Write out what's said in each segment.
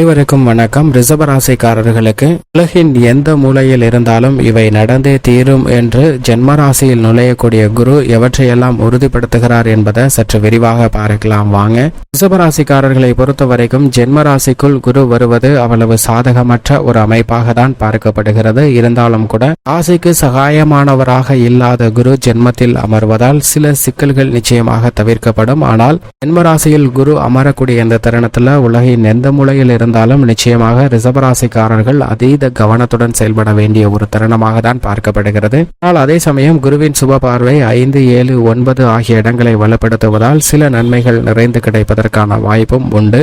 அனைவருக்கும் வணக்கம். ரிஷபராசிக்காரர்களுக்கு உலகின் எந்த மூலையில் இருந்தாலும் இவை நடந்தே தீரும் என்று ஜென்மராசியில் நுழையக்கூடிய குரு எவற்றையெல்லாம் உறுதிப்படுத்துகிறார் என்பதை சற்று விரிவாக பார்க்கலாம் வாங்க. ரிஷபராசிக்காரர்களை பொறுத்த வரைக்கும் ஜென்மராசிக்குள் குரு வருவது அவ்வளவு சாதகமற்ற ஒரு அமைப்பாக தான் பார்க்கப்படுகிறது. இருந்தாலும் கூட ராசிக்கு சகாயமானவராக இல்லாத குரு ஜென்மத்தில் அமர்வதால் சில சிக்கல்கள் நிச்சயமாக தவிர்க்கப்படும். ஆனால் ஜென்மராசியில் குரு அமரக்கூடிய இந்த தருணத்துல உலகின் எந்த மூலையில் இருந்தாலும் நிச்சயமாக ரிசபராசிக்காரர்கள் அதீத கவனத்துடன் செயல்பட வேண்டிய ஒரு தருணமாக தான் பார்க்கப்படுகிறது. ஆனால் அதே சமயம் குருவின் சுப பார்வை ஐந்து ஏழு ஒன்பது ஆகிய இடங்களை வலுப்படுத்துவதால் சில நன்மைகள் நிறைந்து கிடைப்பதற்கான வாய்ப்பும் உண்டு.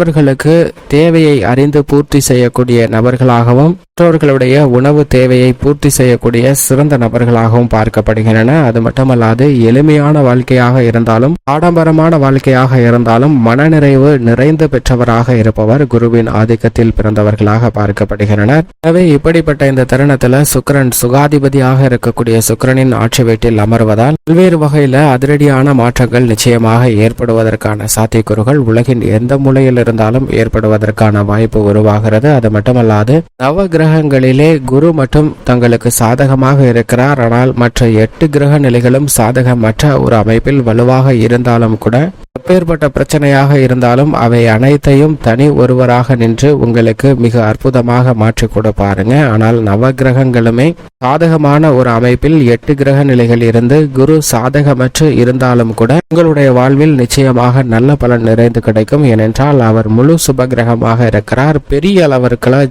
மற்றவர்களுக்கு தேவையை அறிந்து பூர்த்தி செய்யக்கூடிய நபர்களாகவும் மற்றவர்களுடைய உணவு தேவையை பூர்த்தி செய்யக்கூடிய சிறந்த நபர்களாகவும் பார்க்கப்படுகின்றன. அது மட்டுமல்லாது எளிமையான வாழ்க்கையாக இருந்தாலும் ஆடம்பரமான வாழ்க்கையாக இருந்தாலும் மனநிறைவு நிறைந்து பெற்றவராக இருப்பவர் குருவின் ஆதிக்கத்தில் பிறந்தவர்களாக பார்க்கப்படுகின்றனர். எனவே இப்படிப்பட்ட இந்த தருணத்துல சுக்கிரன் சுகாதிபதியாக இருக்கக்கூடிய சுக்கிரனின் ஆட்சி வீட்டில் அமர்வதால் பல்வேறு வகையில அதிரடியான மாற்றங்கள் நிச்சயமாக ஏற்படுவதற்கான சாத்தியக்கூறுகள் உலகின் எந்த மூலையில் இருந்தாலும் ஏற்படுவதற்கான வாய்ப்பு உருவாகிறது. அது மட்டுமல்லாது நவ கிரகங்களிலே குரு மட்டும் தங்களுக்கு சாதகமாக இருக்கிறார். ஆனால் மற்ற எட்டு கிரக நிலைகளும் சாதகமற்ற ஒரு அமைப்பில் வலுவாக இருந்தாலும் கூட எப்பேற்பட்ட பிரச்சனையாக இருந்தாலும் அவை அனைத்தையும் தனி ஒருவராக நின்று உங்களுக்கு மிக அற்புதமாக மாற்றி கொடுப்பாருங்க ஆனால் நவ கிரகங்களுமே சாதகமான ஒரு அமைப்பில் எட்டு கிரக நிலைகள் இருந்து குரு சாதகமற்று இருந்தாலும் கூட உங்களுடைய வாழ்வில் நிச்சயமாக நல்ல பலன் நிறைந்து கிடைக்கும். ஏனென்றால் அவர் முழு சுப கிரகமாக இருக்கிறார். பெரிய அளவிற்குள்ள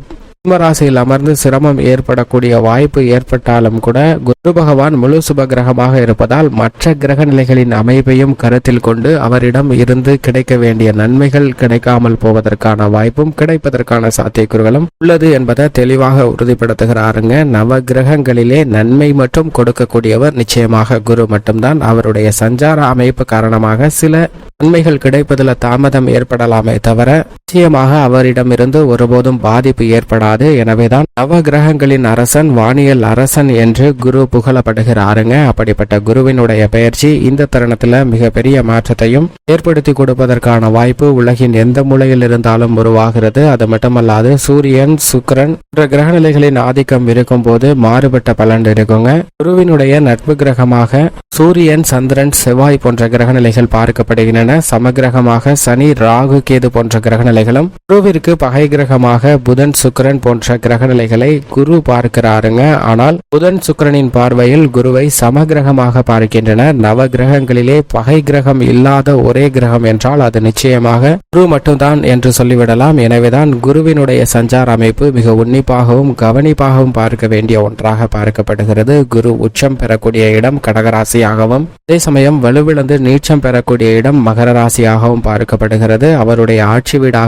சிம்மராசியில் அமர்ந்து சிரமம் ஏற்படக்கூடிய வாய்ப்பு ஏற்பட்டாலும் கூட குரு பகவான் முழு சுப கிரகமாக இருப்பதால் மற்ற கிரக நிலைகளின் அமைப்பையும் கருத்தில் கொண்டு அவரிடம் இருந்து கிடைக்க வேண்டிய நன்மைகள் கிடைக்காமல் போவதற்கான வாய்ப்பும் கிடைப்பதற்கான சாத்தியக்கூறுகளும் உள்ளது என்பதை தெளிவாக உறுதிப்படுத்துகிறாருங்க. நவ கிரகங்களிலே நன்மை மட்டும் கொடுக்கக்கூடியவர் நிச்சயமாக குரு மட்டும்தான். அவருடைய சஞ்சார அமைப்பு காரணமாக சில நன்மைகள் கிடைப்பதில் தாமதம் ஏற்படலாமே தவிர நிச்சயமாக அவரிடமிருந்து ஒருபோதும் பாதிப்பு ஏற்படாது. எனவேதான் நவ கிரகங்களின் அரசன் வானியல் அரசன் என்று குரு புகழப்படுகிறாருங்க. அப்படிப்பட்ட குருவினுடைய பெயர்ச்சி இந்த தருணத்துல மிகப்பெரிய மாற்றத்தையும் ஏற்படுத்தி கொடுப்பதற்கான வாய்ப்பு உலகின் எந்த மூலையில் இருந்தாலும் உருவாகிறது. அது மட்டுமல்லாது சூரியன் சுக்கிரன் போன்ற கிரகநிலைகளின் ஆதிக்கம் இருக்கும் போது மாறுபட்ட பலன் இருக்குங்க. குருவினுடைய நட்பு கிரகமாக சூரியன் சந்திரன் செவ்வாய் போன்ற கிரகநிலைகள் பார்க்கப்படுகின்றன. சமகிரகமாக சனி ராகு கேது போன்ற கிரகநிலைகளும் குருவிற்கு பகை கிரகமாக புதன் சுக்கரன் போன்ற கிரகநிலைகளை குரு பார்க்கிறாருங்க. ஆனால் புதன் சுக்கரனின் பார்வையில் குருவை சமகிரகமாக பார்க்கின்றன. நவ கிரகங்களிலே பகை கிரகம் இல்லாத ஒரே கிரகம் என்றால் அது நிச்சயமாக குரு மட்டும்தான் என்று சொல்லிவிடலாம். எனவேதான் குருவினுடைய சஞ்சார அமைப்பு மிக உன்னிப்பாகவும் கவனிப்பாகவும் பார்க்க வேண்டிய ஒன்றாக பார்க்கப்படுகிறது. குரு உச்சம் பெறக்கூடிய இடம் கடகராசியாகவும் அதே சமயம் வலுவிழந்து நீச்சம் பெறக்கூடிய இடம் மகர ராசியாகவும் பார்க்கப்படுகிறது. அவருடைய ஆட்சி வீடாக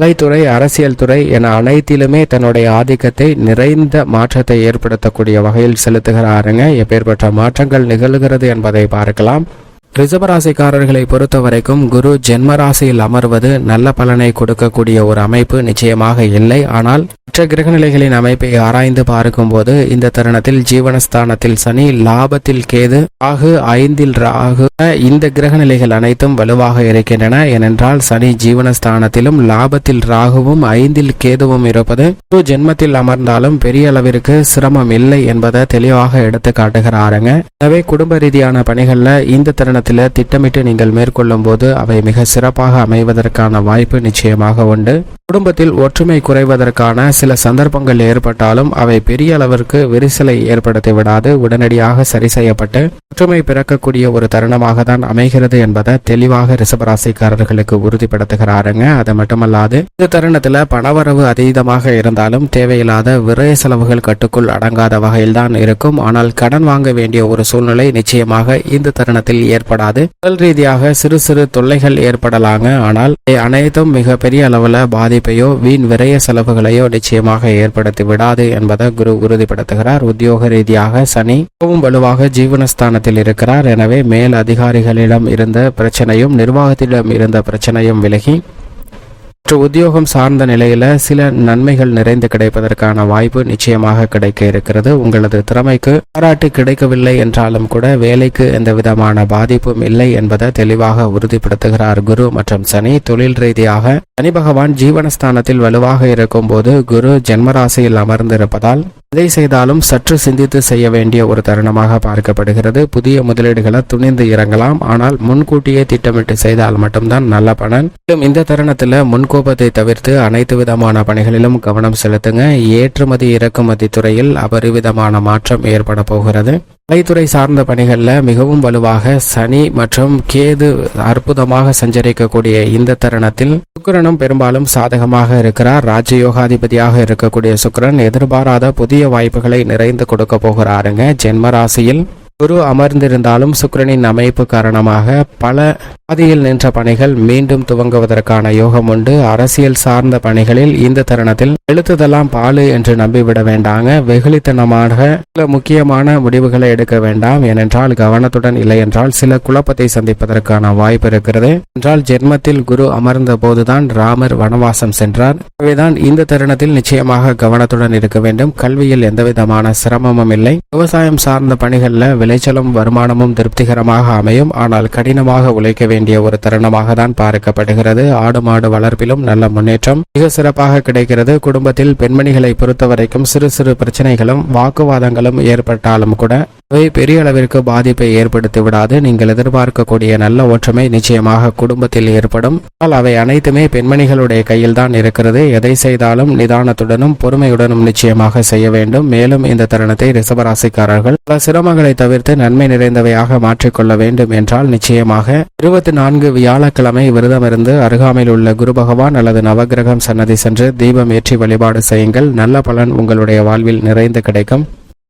கலைத்துறை அரசியல் துறை என அனைத்திலுமே தன்னுடைய ஆதிக்கத்தை நிறைந்த மாற்றத்தை ஏற்படுத்தக்கூடிய வகையில் செலுத்துகிறாருங்க. எப்பேற்பட்ட மாற்றங்கள் நிகழ்கிறது என்பதை பார்க்கலாம். ரிசபராசிக்காரர்களை பொறுத்த வரைக்கும் குரு ஜென்மராசியில் அமர்வது நல்ல பலனை கொடுக்கக்கூடிய ஒரு அமைப்பு நிச்சயமாக இல்லை. ஆனால் மற்ற கிரகநிலைகளின் அமைப்பை ஆராய்ந்து பார்க்கும்போது இந்த தருணத்தில் ஜீவனஸ்தானத்தில் சனி லாபத்தில் கேது ஆகு ஐந்தில் ராகு இந்த கிரகநிலைகள் அனைத்தும் வலுவாக இருக்கின்றன. ஏனென்றால் சனி ஜீவனஸ்தானத்திலும் லாபத்தில் ராகுவும் ஐந்தில் கேதுவும் இருப்பது குரு ஜென்மத்தில் அமர்ந்தாலும் பெரிய அளவிற்கு சிரமம் இல்லை என்பதை தெளிவாக எடுத்து காட்டுகிறாருங்க எனவே குடும்ப ரீதியான பணிகள்ல இந்த தருணம் பயணத்தில் திட்டமிட்டு நீங்கள் மேற்கொள்ளும் போது அவை மிக சிறப்பாக அமைவதற்கான வாய்ப்பு நிச்சயமாக உண்டு. குடும்பத்தில் ஒற்றுமை குறைவதற்கான சில சந்தர்ப்பங்கள் ஏற்பட்டாலும் அவை பெரிய அளவிற்கு விரிசலை ஏற்படுத்தி விடாது உடனடியாக சரி செய்யப்பட்டு ஒற்றுமை பிறக்கக்கூடிய ஒரு தருணமாக தான் அமைகிறது என்பதை தெளிவாக ரிசபராசிக்காரர்களுக்கு உறுதிப்படுத்துகிறாருங்க. அது மட்டுமல்லாது இந்த தருணத்துல பணவரவு அதீதமாக இருந்தாலும் தேவையில்லாத விரய செலவுகள் கட்டுக்குள் அடங்காத வகையில் தான் இருக்கும். ஆனால் கடன் வாங்க வேண்டிய ஒரு சூழ்நிலை நிச்சயமாக இந்த தருணத்தில் ஏற்படாது. உடல் ரீதியாக சிறு சிறு தொல்லைகள் ஏற்படலாங்க. ஆனால் அனைத்தும் மிகப்பெரிய அளவுல பாதிப்பையோ வீண் விரய செலவுகளையோ நிச்சயமாக ஏற்படுத்தி விடாது என்பதை குரு உறுதிப்படுத்துகிறார். உத்தியோக ரீதியாக சனி மிகவும் வலுவாக ஜீவனஸ்தானத்தில் இருக்கிறார். எனவே மேல் அதிகாரிகளிடம் இருந்த பிரச்சனையும் நிர்வாகத்திடம் இருந்த பிரச்சனையும் விலகி மற்ற உத்தியோகம் சார்ந்த நிலையில் சில நன்மைகள் நிறைந்து கிடைப்பதற்கான வாய்ப்பு நிச்சயமாக கிடைக்க இருக்கிறது. உங்களது திறமைக்கு பாராட்டு கிடைக்கவில்லை என்றாலும் கூட வேலைக்கு எந்த விதமான பாதிப்பும் இல்லை என்பதை தெளிவாக உறுதிப்படுத்துகிறார் குரு மற்றும் சனி. தொழில் ரீதியாக சனி பகவான் ஜீவனஸ்தானத்தில் வலுவாக இருக்கும் போது குரு ஜென்மராசியில் அமர்ந்திருப்பதால் எதை செய்தாலும் சற்று சிந்தித்து செய்ய வேண்டிய ஒரு தருணமாக பார்க்கப்படுகிறது. புதிய முதலீடுகளை துணிந்து இறங்கலாம். ஆனால் முன்கூட்டியே திட்டமிட்டு செய்தால் மட்டும்தான் நல்ல பலன். மேலும் இந்த தருணத்தில் சமூகத்தை தவிர்த்து அனைத்து விதமான பணிகளிலும் கவனம் செலுத்துங்க. ஏற்றுமதி இறக்குமதி துறையில் அபரிவிதமான மாற்றம் ஏற்பட போகிறது. கலைத்துறை சார்ந்த பணிகளில் மிகவும் வலுவாக சனி மற்றும் கேது அற்புதமாக சஞ்சரிக்கக்கூடிய இந்த தருணத்தில் சுக்கிரனும் பெரும்பாலும் சாதகமாக இருக்கிறார். ராஜயோகாதிபதியாக இருக்கக்கூடிய சுக்கரன் எதிர்பாராத புதிய வாய்ப்புகளை நிறைந்து கொடுக்க போகிறாருங்க. ஜென்ம ராசியில் குரு அமர்ந்திருந்தாலும் சுக்கிரனின் அமைப்பு காரணமாக பல பாதியில் நின்ற பணிகள் மீண்டும் துவங்குவதற்கான யோகம் உண்டு. அரசியல் சார்ந்த பணிகளில் இந்த தருணத்தில் எழுத்துதெல்லாம் பாலு என்று நம்பிவிட வேண்டாங்க. வெகுளித்தனமாக சில முக்கியமான முடிவுகளை எடுக்க வேண்டாம். ஏனென்றால் கவனத்துடன் இல்லை என்றால் சில குழப்பத்தை சந்திப்பதற்கான வாய்ப்பு இருக்கிறது. என்றால் ஜென்மத்தில் குரு அமர்ந்த போதுதான் ராமர் வனவாசம் சென்றார். எனவேதான் இந்த தருணத்தில் நிச்சயமாக கவனத்துடன் இருக்க வேண்டும். கல்வியில் எந்தவிதமான சிரமமும் இல்லை. விவசாயம் சார்ந்த பணிகளில் விளைச்சலும் வருமானமும் திருப்திகரமாக அமையும். ஆனால் கடினமாக உழைக்க வேண்டிய ஒரு தருணமாக தான் பார்க்கப்படுகிறது. ஆடு மாடு வளர்ப்பிலும் நல்ல முன்னேற்றம் மிக சிறப்பாக கிடைக்கிறது. குடும்பத்தில் பெண்மணிகளை பொறுத்தவரைக்கும் சிறு சிறு பிரச்சனைகளும் வாக்குவாதங்களும் ஏற்பட்டாலும் கூட அவை பெரிய அளவிற்கு பாதிப்பை ஏற்படுத்தி விடாது. நீங்கள் எதிர்பார்க்கக்கூடிய நல்ல ஒற்றுமை நிச்சயமாக குடும்பத்தில் ஏற்படும். ஆனால் அவை அனைத்துமே பெண்மணிகளுடைய கையில் தான் இருக்கிறது. எதை செய்தாலும் நிதானத்துடனும் பொறுமையுடனும் நிச்சயமாக செய்ய வேண்டும். மேலும் இந்த தருணத்தை ரிசபராசிக்காரர்கள் பல சிரமங்களை தவிர்த்து நன்மை நிறைந்தவையாக மாற்றிக்கொள்ள வேண்டும் என்றால் நிச்சயமாக இருபத்தி நான்கு வியாழக்கிழமை விரதமிருந்து அருகாமையில் உள்ள குரு பகவான் அல்லது நவகிரகம் சன்னதி சென்று தீபம் ஏற்றி வழிபாடு செய்யுங்கள். நல்ல பலன் உங்களுடைய வாழ்வில் நிறைந்து கிடைக்கும்.